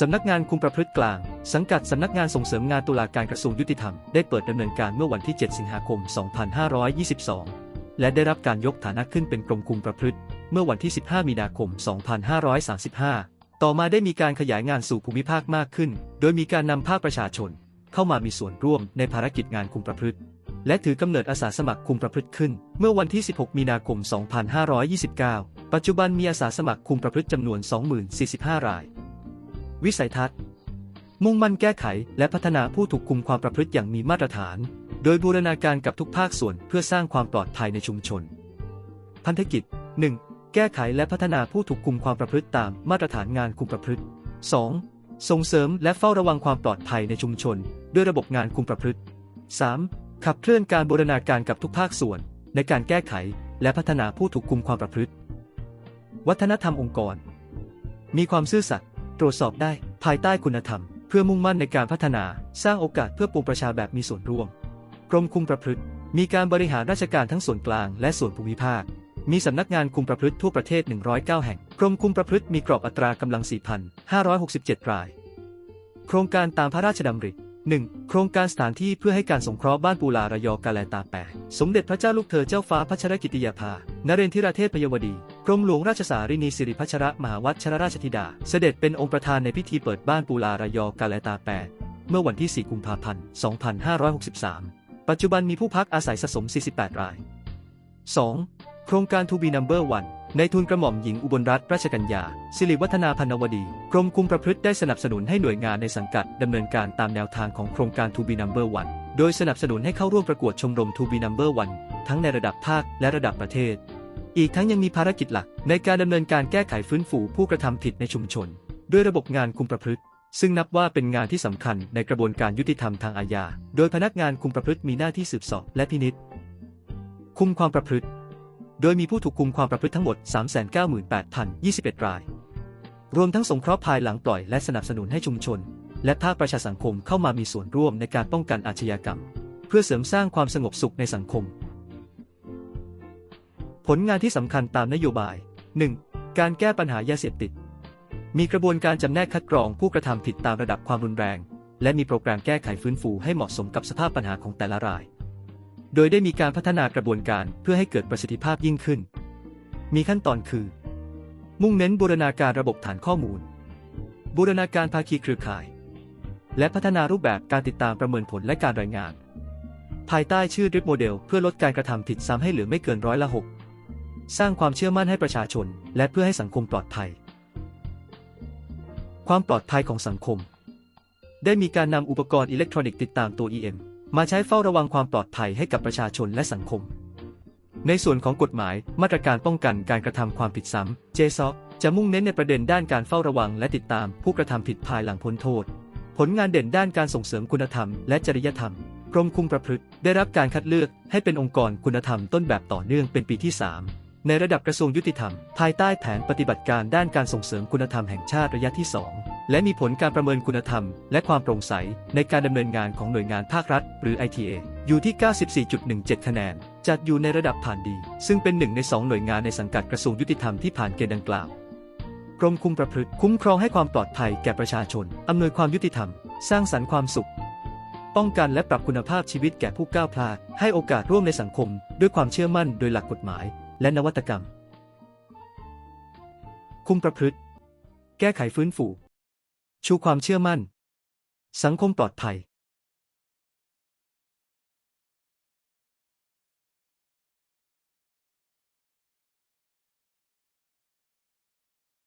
สำนักงานคุมประพฤติกลาง สังกัดสำนักงานส่งเสริมงานตุลาการกระทรวงยุติธรรม ได้เปิดดำเนินการเมื่อวันที่ 7 สิงหาคม 2522 และได้รับการยกฐานะขึ้นเป็นกรมคุมประพฤติ เมื่อวันที่ 15 มีนาคม 2535 ต่อมาได้มีการขยายงานสู่ภูมิภาคมากขึ้น โดยมีการนำภาคประชาชน เข้ามามีส่วนร่วมในภารกิจงานคุมประพฤติ และถือกำเนิดอาสาสมัครคุมประพฤติขึ้น เมื่อวันที่ 16 มีนาคม 2529 ปัจจุบันมีอาสาสมัครคุมประพฤติจำนวน 20,045 ราย วิสัยทัศน์ มุ่งมั่นแก้ไขและพัฒนาผู้ถูกคุมความประพฤติอย่างมีมาตรฐาน โดยบูรณาการกับทุกภาคส่วนเพื่อสร้างความปลอดภัยในชุมชน พันธกิจ 1. แก้ไขและพัฒนาผู้ถูกคุมความประพฤติตามมาตรฐานงานคุมประพฤติ 2. ส่งเสริมและเฝ้าระวังความปลอดภัยในชุมชน ด้วยระบบงานคุมประพฤติ 3. ขับเคลื่อนการบูรณาการกับทุกภาคส่วน ในการแก้ไขและพัฒนาผู้ถูกคุมความประพฤติ วัฒนธรรมองค์กร มีความซื่อสัตย์ ตรวจสอบได้ ภายใต้คุณธรรม เพื่อมุ่งมั่นในการพัฒนา สร้างโอกาสเพื่อปวงประชาแบบมีส่วนร่วม กรมคุมประพฤติ มีการบริหารราชการทั้งส่วนกลางและส่วนภูมิภาค มีสำนักงานคุมประพฤติทั่วประเทศ 109 แห่ง กรมคุมประพฤติมีกรอบอัตรากำลัง 4,567 ราย โครงการตามพระราชดำริ 1. โครงการสถานที่เพื่อให้การสงเคราะห์บ้านปูลาระยอกาแลตาแปสมเด็จพระเจ้าลูกเธอเจ้าฟ้าพัชรกิติยาภานเรนทิราเทพพยวดี กรมหลวงราชสารินีสิริพัชรมหาวัชรราชธิดา เสด็จเป็นองค์ประธานในพิธีเปิดบ้านปูลาระยอกาแลตาแปะเมื่อวันที่ 4 กุมภาพันธ์ 2563 ปัจจุบันมีผู้พักอาศัยสะสม 48 ราย 2. โครงการ To be number one ในทุนกระหม่อมหญิงอุบลรัตนราชกัญญา สิริวัฒนาพันวดี กรมคุมประพฤติได้สนับสนุนให้หน่วยงานในสังกัดดำเนินการตามแนวทางของโครงการ To be number one โดยสนับสนุนให้เข้าร่วมประกวดชมรม To be number one ทั้งในระดับภาคและระดับประเทศ อีกทั้งยังมีภารกิจหลัก ในการดำเนินการแก้ไขฟื้นฟูผู้กระทำผิดในชุมชน ด้วยระบบงานคุมประพฤติ ซึ่งนับว่าเป็นงานที่สำคัญในกระบวนการยุติธรรมทางอาญา โดยพนักงานคุมประพฤติมีหน้าที่สืบสอบและพินิษคุมความประพฤติ โดยมีผู้ถูกคุมความประพฤติทั้งหมด 398,021 ราย รวมทั้งสงเคราะห์ภายหลังปล่อยและสนับสนุนให้ชุมชน และภาคประชาสังคมเข้ามามีส่วนร่วมในการป้องกันอาชญากรรม เพื่อเสริมสร้างความสงบสุขในสังคม ผลงานที่สำคัญตามนโยบาย 1. การแก้ปัญหายาเสพติด มีกระบวนการจำแนกคัดกรองผู้กระทำผิดตามระดับความรุนแรง และมีโปรแกรมแก้ไขฟื้นฟูให้เหมาะสมกับสภาพปัญหาของแต่ละราย โดยได้มีการพัฒนากระบวนการเพื่อให้เกิดประสิทธิภาพยิ่งขึ้น มีขั้นตอนคือ มุ่งเน้นบูรณาการระบบฐานข้อมูล บูรณาการภาคีเครือข่าย และพัฒนารูปแบบการติดตามประเมินผลและการรายงาน ภายใต้ชื่อ DRIP Model เพื่อลดการกระทำผิดซ้ำให้เหลือไม่เกินร้อยละ6 สร้างความเชื่อมั่นให้ประชาชน และเพื่อให้สังคมปลอดภัย ความปลอดภัยของสังคม ได้มีการนำอุปกรณ์อิเล็กทรอนิกส์ติดตามตัว EM มาใช้เฝ้าระวังความปลอดภัยให้กับประชาชนและสังคม ในส่วนของกฎหมายมาตรการป้องกันการกระทำความผิดซ้ำ JSOC จะมุ่งเน้นในประเด็นด้านการเฝ้าระวังและติดตามผู้กระทำผิดภายหลังพ้นโทษ ผลงานเด่นด้านการส่งเสริมคุณธรรมและจริยธรรมกรมคุมประพฤติได้รับการคัดเลือกให้เป็นองค์กรคุณธรรมต้นแบบต่อเนื่องเป็นปีที่ 3 ในระดับกระทรวงยุติธรรม ภายใต้แผนปฏิบัติการด้านการส่งเสริมคุณธรรมแห่งชาติระยะที่ 2 และมีผลการประเมินคุณธรรม และความโปร่งใส ในการดำเนินงานของหน่วยงานภาครัฐ หรือ ITA อยู่ที่ 94.17 คะแนน จัดอยู่ในระดับผ่านดี ซึ่งเป็นหนึ่งในสองหน่วยงานในสังกัดกระทรวงยุติธรรมที่ผ่านเกณฑ์ดังกล่าวกรมคุมประพฤติคุ้มครองให้ความปลอดภัยแก่ประชาชน อำนวยความยุติธรรม สร้างสรรค์ความสุข ป้องกันและปรับคุณภาพชีวิตแก่ผู้ก้าวพลาด ให้โอกาสร่วมในสังคม ด้วยความเชื่อมั่นโดยหลักกฎหมาย และนวัตกรรม คุมประพฤติ แก้ไขฟื้นฟู ชูความเชื่อมั่น สังคมปลอดภัย